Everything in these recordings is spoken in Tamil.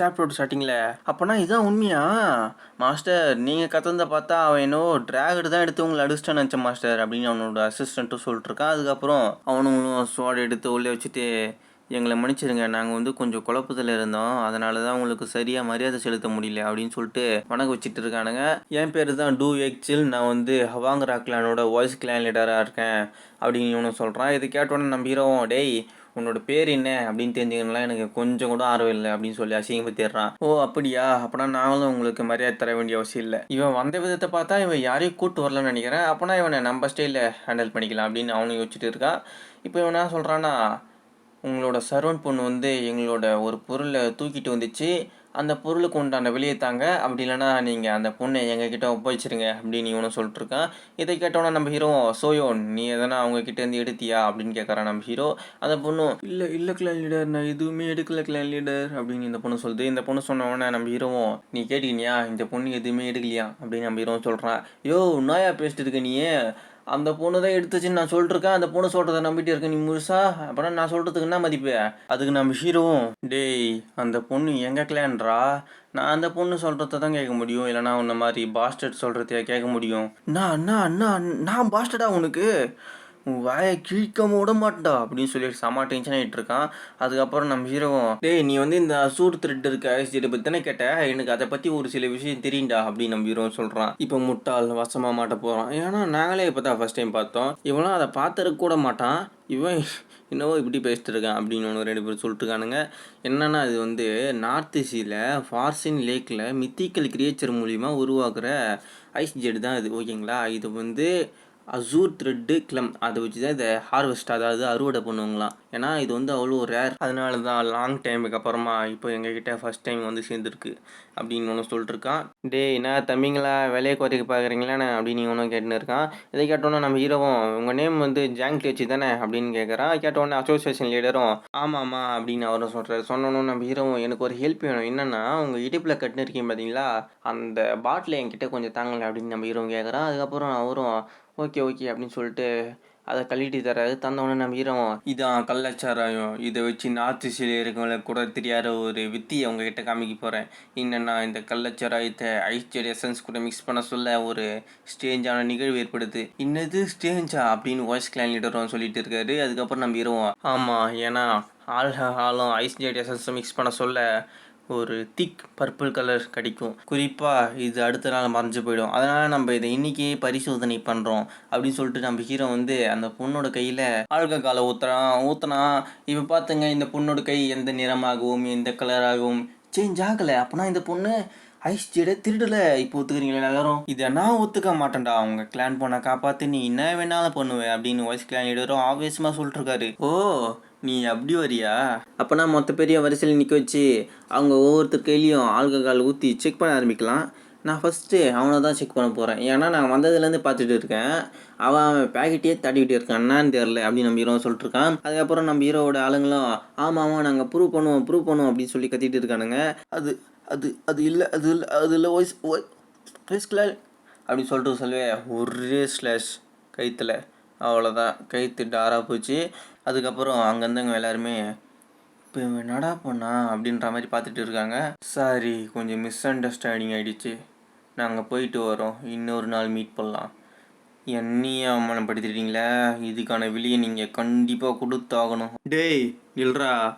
சாப்டரோட ஸ்டார்டிங்கில் அப்போனா இதுதான் உண்மையா? மாஸ்டர் நீங்கள் கத்தந்த பார்த்தா அவன் என்னோ ட்ராகட் தான் எடுத்து உங்களை அடிச்சிட்டான்னு நினச்சேன் மாஸ்டர் அப்படின்னு அவனோட அசிஸ்டண்ட்டும் சொல்லிட்டுருக்கான் அதுக்கப்புறம் அவனுங்களும் ஸ்வாட் எடுத்து உள்ளே வச்சுட்டு எங்களை மன்னிச்சிருங்க. நாங்கள் வந்து கொஞ்சம் குழப்பத்தில் இருந்தோம். அதனால தான் உங்களுக்கு சரியாக மரியாதை செலுத்த முடியல அப்படின்னு சொல்லிட்டு வணக்கம் வச்சுட்டு இருக்கானுங்க. என் பேர் தான் டூ எக்ஸில் நான் வந்து ஹவாங் ராக்லானோட வாய்ஸ் கிளான் லீடராக இருக்கேன் அப்படின்னு இவனும் சொல்கிறான் இது கேட்டோன்னே நம்ம ஹீரோவும் டேய் உன்னோட பேர் என்ன அப்படின்னு தெரிஞ்சுக்கணும்லாம் எனக்கு கொஞ்சம் கூட ஆர்வம் இல்லை அப்படின்னு சொல்லி அசிங்கப்படுத்திடுறான் ஓ அப்படியா? அப்போனா நாங்களும் உங்களுக்கு மரியாதை தர வேண்டிய அவசியம் இல்லை. இவன் வந்த விதத்தை பார்த்தா இவன் யாரையும் கூட்டு வரலன்னு நினைக்கிறேன். அப்போனா இவனை நம்ம ஸ்டைலில் ஹேண்டில் பண்ணிக்கலாம் அப்படின்னு அவனும் யோசிச்சுட்டு இருக்கான் இப்போ இவன் என்ன சொல்கிறான்னா உங்களோட சர்வன் பொண்ணு வந்து எங்களோட ஒரு பொருளை தூக்கிட்டு வந்துச்சு. அந்த பொருளுக்கு உண்டான வெளியே தாங்க. அப்படி இல்லைன்னா நீங்கள் அந்த பொண்ணை எங்ககிட்ட ஒப்படைச்சிருங்க அப்படின்னு இவனும் சொல்லிட்டுருக்கான். இதை கேட்டோன்னா நம்ம ஹீரோ சோயோன் நீ எதனா அவங்க எடுத்தியா? அப்படின்னு கேட்குறான் நம்ம ஹீரோ. அந்த பொண்ணும் இல்லை இல்லை கிளான் லீடர் நான் எதுவுமே எடுக்கல கிளான் லீடர் அப்படின்னு இந்த பொண்ணு சொல்லுது. இந்த பொண்ணு சொன்னவொடனே நம்ம ஹீரோவும் நீ கேட்டீங்கயா இந்த பொண்ணு எதுவுமே எடுக்கலையா? அப்படின்னு நம்ம ஹீரோவும் சொல்கிறான் யோ நாயா பேசிட்டு இருக்க நீ அந்த பொண்ணு தான் எடுத்துச்சுன்னு நான் சொல்லிட்டுருக்கேன் அந்த பொண்ணு சொல்கிறத நம்பிட்டு இருக்க. நீ முழுசா அப்புறம் நான் சொல்கிறதுக்கு என்ன மதிப்பு? அதுக்கு நம்ம ஹீரோவும் டேய் அந்த பொண்ணு எங்கள் கிளான்றா நான் அந்த பொண்ணு சொல்கிறத தான் கேட்க முடியும். இல்லைனா உன்ன மாதிரி பாஸ்டர்ட் சொல்கிறதையா கேட்க முடியும். நான் அண்ணா அண்ணா நான் பாஸ்டடா உனக்கு? உன் வாயை கிழிக்காம விட மாட்டா அப்படின்னு சொல்லிட்டு செம்ம டென்ஷன் ஆகிட்டு இருக்கான் அதுக்கப்புறம் நம்ம ஹீரோவும் டேய் நீ வந்து இந்த அசூர் த்ரெட் இருக்க ஐஸ்ஜியை பற்றி தானே கேட்ட? எனக்கு அதை பற்றி ஒரு சில விஷயம் தெரியுண்டா அப்படின்னு நம்ம ஹீரோ சொல்கிறான் இப்போ முட்டாள் வசமாக மாட்ட போகிறான் ஏன்னா நாங்களே இப்போ தான் ஃபஸ்ட் டைம் பார்த்தோம். இவனும் அதை பார்த்துருக்க கூட மாட்டான். இவன் என்னவோ இப்படி பேசிட்டு இருக்கான் அப்படின்னு ஒன்று ரெண்டு பேர் சொல்லிட்டுருக்கானுங்க என்னென்னா இது வந்து நார்த் சீல ஃபார்சின் லேக்கில் மித்திக்கல் கிரியேச்சர் மூலிமா உருவாக்குற ஐஸ் ஜெட் தான் இது. ஓகேங்களா? இது வந்து அசூர் த்ரெட்டு கிளம் அதை வச்சு தான் இதை ஹார்வெஸ்ட் அதாவது அறுவடை பண்ணுவாங்களாம். ஏன்னா இது வந்து அவ்வளோ ரேர் அதனால தான் லாங் டைமுக்கு அப்புறமா இப்போ எங்ககிட்ட ஃபஸ்ட் டைம் வந்து சேர்ந்துருக்கு அப்படின்னு ஒன்று சொல்லிட்டுருக்கான் டேய் என்ன தம்பிங்களா? விலையை குறைக்க பார்க்குறீங்களாண்ணே அப்படின்னு ஒன்றும் கேட்டுன்னு இருக்கான்? இதை கேட்டோன்னே நம்ம ஹீரோவும் உங்கள் நேம் வந்து ஜாங்க் வச்சு தானே அப்படின்னு கேட்குறான் கேட்டோன்னே அசோசியேஷன் லீடரும் ஆமாம்மா அப்படின்னு அவரும் சொல்கிறார் சொன்னோன்னு நம்ம ஹீரோவும் எனக்கு ஒரு ஹெல்ப் வேணும். என்னென்னா உங்கள் இடுப்பில் கட்டுன்னு இருக்கீங்க பார்த்தீங்களா அந்த பாட்டில் என்கிட்ட கொஞ்சம் தாங்கலை அப்படின்னு நம்ம ஹீரோவும் கேட்குறான் அதுக்கப்புறம் அவரும் ஓகே ஓகே அப்படின்னு சொல்லிட்டு அதை கழட்டி தராது தந்தவொடனே நம்ம ஹீரோவும் இதான் கள்ளச்சாராயம். இதை வச்சு நார்த்து சைடில் இருக்கவங்களுக்கு கூட தெரியாத ஒரு வித்தியை உங்ககிட்ட காமிக்க போகிறேன் என்னென்னா இந்த கள்ளச்சாராயத்தை ஐஸ் எசன்ஸ் கூட மிக்ஸ் பண்ண சொல்ல ஒரு ஸ்டேஞ்சான நிகழ்வு ஏற்படுது. இன்னது ஸ்டேஞ்சா அப்படின்னு வாய்ஸ் கிளான் லீடரும் சொல்லிட்டு இருக்காரு. அதுக்கப்புறம் நம்ம ஹீரோவும் ஆமாம் ஏன்னா ஆல்ஹாலும் ஐஸ் ஜெட் மிக்ஸ் பண்ண சொல்ல ஒரு திக் பர்பிள் கலர் கிடைக்கும். குறிப்பாக இது அடுத்த நாள் மறைஞ்சு போயிடும். அதனால் நம்ம இதை இன்னைக்கே பரிசோதனை பண்ணுறோம் அப்படின்னு சொல்லிட்டு நம்ம ஹீரோ வந்து அந்த பொண்ணோட கையில் ஆல்கஹாலை ஊற்றுறான் ஊற்றுனான் இப்போ பார்த்துங்க இந்த பொண்ணோட கை எந்த நிறமாகவும் எந்த கலராகவும் சேஞ்ச் ஆகலை. அப்படின்னா இந்த பொண்ணு ஐஸ் ஜெடை திருடலை. இப்போ ஒத்துக்கிறீங்களா எல்லாரும்? இதை நான் ஒத்துக்க மாட்டேன்டா. அவங்க கிளான் போனால் காப்பாற்றி நீ என்ன வேணாலும் பண்ணுவேன் அப்படின்னு வாய்ஸ் கிளான் எடுறோம் ஆவேசமாக சொல்லிட்டுருக்காரு ஓ நீ அப்படி வரியா? அப்போனா மொத்த பெரிய வரிசையில் நிற்க வச்சு அவங்க ஒவ்வொருத்தர் கையிலையும் ஆல்கஹால் ஊற்றி செக் பண்ண ஆரம்பிக்கலாம். நான் ஃபஸ்ட்டு அவனை தான் செக் பண்ண போகிறேன் ஏன்னா நான் வந்ததுலேருந்து பார்த்துட்டு இருக்கேன். அவன் அவன் பேக்கெட்டே தட்டிக்கிட்டு இருக்கான். என்னான்னு தெரில அப்படின்னு நம்ம ஹீரோ சொல்லிட்டுருக்கான் அதுக்கப்புறம் நம்ம ஹீரோவோட ஆளுங்களும் ஆமாம் ஆமாம் நாங்கள் ப்ரூவ் பண்ணுவோம் ப்ரூவ் பண்ணுவோம் அப்படின்னு சொல்லி கத்திட்டு இருக்கானுங்க. அது அது அது இல்லை அது இல்லை அது இல்லை வாய்ஸ் வாய்ஸ் கிளால் அப்படின்னு சொல்லிட்டு சொல்லுவே ஒரே ஸ்லாஷ் கைத்தில் அவ்வளோதான் கைத்து டாராக போச்சு. அதுக்கப்புறம் அங்கேருந்தவங்க எல்லாருமே இப்போ இவன் என்னடா பண்ணா? அப்படின்ற மாதிரி பார்த்துட்டு இருக்காங்க. சாரி கொஞ்சம் மிஸ் அண்டர்ஸ்டாண்டிங் ஆகிடுச்சு நாங்கள் போயிட்டு வரோம். இன்னொரு நாள் மீட் பண்ணலாம். என்னையும் அவமானப்படுத்திட்டீங்களே? இதுக்கான விலையை நீங்கள் கண்டிப்பாக கொடுத்தாகணும். டேய் நில்றா.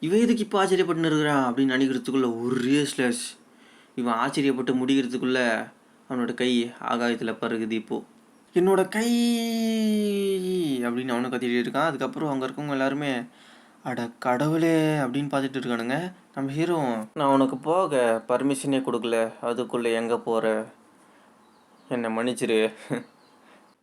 இவன் எதுக்கு இப்போ ஆச்சரியப்பட்டு இருக்கிறான் அப்படின்னு நினைக்கிறதுக்குள்ளே ஒரே ஸ்லாஷ் இவன் ஆச்சரியப்பட்டு முடிகிறதுக்குள்ளே அவனோட கை ஆகாயத்தில் பருகுது இப்போது என்னோட கை அப்படின்னு அவனும் கத்திட்டு இருக்கான். அதுக்கப்புறம் அங்கே இருக்கவங்க எல்லாருமே அட கடவுளே அப்படின்னு பார்த்துட்டு இருக்கானுங்க. நம்ம ஹீரோ நான் உனக்கு போக பர்மிஷனே கொடுக்கல. அதுக்குள்ளே எங்கே போகிற என்னை மன்னிச்சிரு.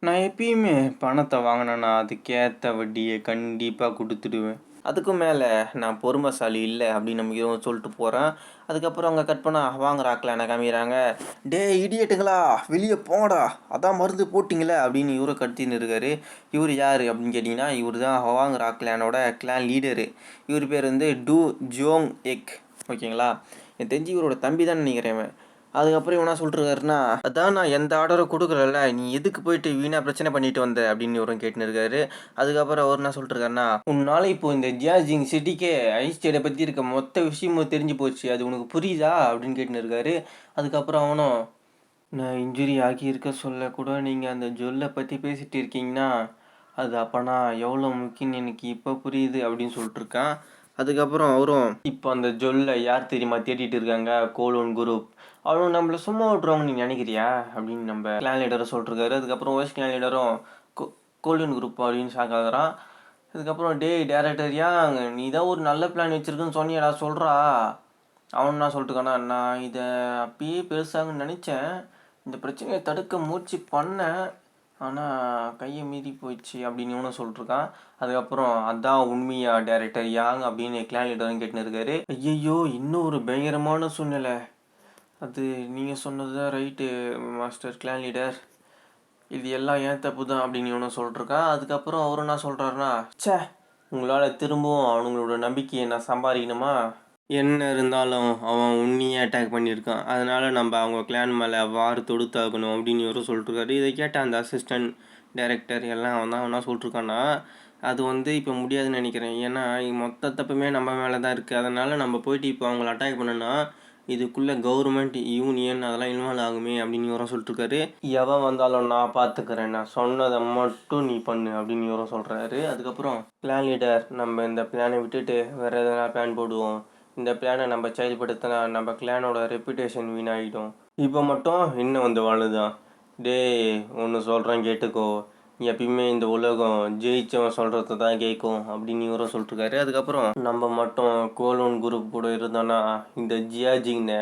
நான் எப்பயுமே பணத்தை வாங்கினேன்னா அதுக்கேற்ற வட்டியை கண்டிப்பாக கொடுத்துடுவேன். அதுக்கும் மேலே நான் பொறுமைசாலி இல்லை அப்படின்னு நம்ம ஹீரோ சொல்லிட்டு போகிறேன் அதுக்கப்புறம் அவங்க கட் பண்ண வாங்குறாக்கல என்ன காமிக்கிறாங்க? டே இடியட்டுங்களா வெளியே போங்கடா அதான் மருந்து போட்டிங்களே அப்படின்னு இவரை கடத்தின்னு இருக்காரு. இவர் யார் அப்படின்னு கேட்டிங்கன்னா இவர் தான் ஹவாங் கிளானோட கிளான் லீடரு இவர் பேர் வந்து டூ ஜோங் எக். ஓகேங்களா? எனக்கு தெரிஞ்சு இவரோட தம்பி தான் நினைக்கிறேன் அதுக்கப்புறம் இவனா சொல்லிட்டுருக்காருன்னா அதான் நான் எந்த ஆர்டரும் கொடுக்குறல நீ எதுக்கு போயிட்டு வீணாக பிரச்சனை பண்ணிட்டு வந்த? அப்படின்னு இவரும் கேட்டுன்னு இருக்காரு அதுக்கப்புறம் அவர் என்ன சொல்லிட்டுருக்காருன்னா உன்னால இப்போ இந்த ஜியாஜிங் சிட்டிக்கே ஐஸ்டேடை பற்றி இருக்க மொத்த விஷயமும் தெரிஞ்சு போச்சு. அது உனக்கு புரியுதா? அப்படின்னு கேட்டுன்னு இருக்காரு அதுக்கப்புறம் அவனும் நான் இன்ஜுரி ஆகியிருக்க சொல்ல கூட நீங்கள் அந்த ஜொல்லை பற்றி பேசிட்டு இருக்கீங்கன்னா அது அப்போனா எவ்வளோ முக்கியம்னு எனக்கு இப்போ புரியுது அப்படின்னு சொல்லிட்டுருக்கான் அதுக்கப்புறம் அவரும் இப்போ அந்த ஜொல்லை யார் தெரியுமா தேடிட்டு இருக்காங்க? Colon group. அவனும் நம்மள சும்மா விட்டுருவாங்க நீ நினைக்கிறியா? அப்படின்னு நம்ம கிளான் லீடரும் சொல்லிட்டுருக்காரு. அதுக்கப்புறம் ஓஸ் கிளான் லீடரும் கோ கோலோன் குரூப் அப்படின்னு ஷாக் ஆகுறான். அதுக்கப்புறம் டேய் டேரக்டர் நீ தான் ஒரு நல்ல பிளான் வச்சுருக்குன்னு சொன்னியடா சொல்கிறா அவன் நான் சொல்லிட்டுக்கானா நான் இதை அப்பயே பெருசாகன்னு நினச்சேன். இந்த பிரச்சனையை தடுக்க முயற்சி பண்ணேன். ஆனால் கையை மீறி போயிடுச்சு அப்படின்னு இவனும் சொல்லிட்டுருக்கான். அதுக்கப்புறம் அதான் உண்மையா டேரக்டர் யாங் அப்படின்னு கிளான் லீடரும் கேட்டுன்னு இருக்காரு ஐயையோ இன்னும் ஒரு பயங்கரமான சூழ்நிலை. அது நீங்கள் சொன்னது தான் ரைட்டு மாஸ்டர் கிளான் லீடர் இது எல்லாம் ஏன் தப்பு தான் அப்படின்னு இவனும் சொல்லிட்டுருக்கான். அதுக்கப்புறம் அவரும் என்ன சொல்கிறாருன்னா ச்சே உங்களால் திரும்பவும் அவனுங்களோட நம்பிக்கையை நான் சம்பாதிக்கணுமா? என்ன இருந்தாலும் அவன் உன்னையே அட்டாக் பண்ணியிருக்கான். அதனால் நம்ம அவங்க கிளான் மேலே வார் தொடுத்தாகணும் அப்படின்னு இவரும் சொல்லிட்டுருக்காரு. இதை கேட்ட அந்த அசிஸ்டன்ட் டைரக்டர் எல்லாம் அவன் தான் அவனா சொல்லிட்டுருக்கான்னா அது வந்து இப்போ முடியாதுன்னு நினைக்கிறேன். ஏன்னா மொத்த தப்புமே நம்ம மேலே தான் இருக்குது அதனால் நம்ம போயிட்டு இப்போ அவங்கள அட்டாக் பண்ணோன்னா இதுக்குள்ளே கவர்மெண்ட் யூனியன் அதெல்லாம் இன்வால்வ் ஆகுமே அப்படின்னு இவரும் சொல்லிட்டுருக்காரு. எவன் வந்தாலும் நான் பார்த்துக்கிறேன் நான் சொன்னதை மட்டும் நீ பண்ணு அப்படின்னு இவரும் சொல்கிறாரு அதுக்கப்புறம் பிளான் லீடர் நம்ம இந்த பிளானை விட்டுட்டு வேறு எதனா பிளான் போடுவோம். இந்த பிளானை நம்ம செயல்படுத்தினா நம்ம கிளானோட ரெப்புடேஷன் வீணாகிடும் இப்போ மட்டும் இன்னும் வந்து வாழுதான் டே ஒன்று சொல்கிறேன் கேட்டுக்கோ. எப்பயுமே இந்த உலகம் ஜெயிச்சவன் சொல்கிறத தான் கேட்கும் அப்படின்னு இவரும் சொல்லிட்டுருக்காரு. அதுக்கப்புறம் நம்ம மட்டும் கோலோன் குரூப் கூட இருந்தோன்னா இந்த ஜியாஜிங்ன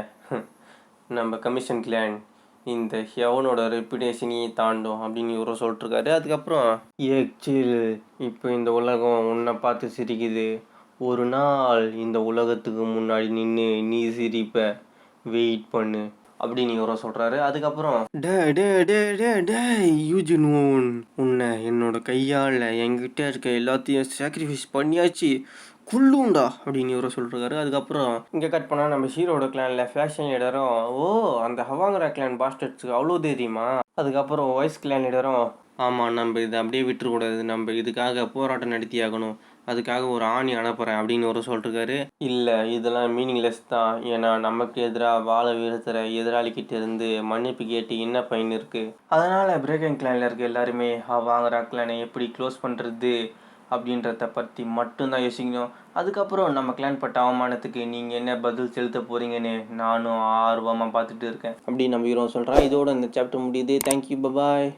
நம்ம கமிஷன் கிளான் இந்த ஹெவனோட ரெப்புடேஷனையே தாண்டும் அப்படின்னு இவரும் சொல்லிட்டுருக்காரு. அதுக்கப்புறம் ஏக்சில் இப்போ இந்த உலகம் உன்னை பார்த்து சிரிக்குது. ஒரு நாள் இந்த உலகத்துக்கு முன்னாடி நின்று நீ சிரிப்ப வெயிட் பண்ணு அப்படின்னு இவரும் சொல்கிறாரு அதுக்கப்புறம் டே டே டே டே டே யூஜின் ஓன் உன்னை என்னோட கையால் என்கிட்ட இருக்க எல்லாத்தையும் சாக்ரிஃபைஸ் பண்ணியாச்சு. குள்ளுண்டா அப்படின்னு இவரும் சொல்லிருக்காரு அதுக்கப்புறம் இங்கே கட் பண்ணால் நம்ம ஹீரோட கிளானில் ஃபேஷன் லீடரும் ஓ அந்த ஹவாங்கரா கிளான் பாஸ்டர்ஸ்க்கு அவ்வளோ தெரியுமா? அதுக்கப்புறம் வாய்ஸ் கிளான் லீடரும் ஆமாம் நம்ம இதை அப்படியே விட்டுறக்கூடாது. நம்ம இதுக்காக போராட்டம் நடத்தி ஆகணும் அதுக்காக ஒரு ஆணி அனுப்புகிறேன் அப்படின்னு ஒரு சொல்லிருக்காரு. இல்லை இதெல்லாம் மீனிங்லெஸ் தான். ஏன்னா நமக்கு எதிராக வாழ வீழ்த்துற எதிராளிக்கிட்ட இருந்து மன்னிப்பு கேட்டு என்ன பயன் இருக்குது அதனால் பிரேக்கிங் கிளானில் இருக்க எல்லாருமே வாங்குற கிளானை எப்படி க்ளோஸ் பண்ணுறது அப்படின்றத பற்றி மட்டும்தான் யோசிக்கணும். அதுக்கப்புறம் நம்ம கிளான் பட்ட அவமானத்துக்கு நீங்கள் என்ன பதில் செலுத்த போகிறீங்கன்னு நானும் ஆர்வமாக பார்த்துட்டு இருக்கேன். அப்படின்னு நம்ம ஹீரோ சொல்கிறேன் இதோட இந்த சாப்டர் முடியுது. Thank you bye bye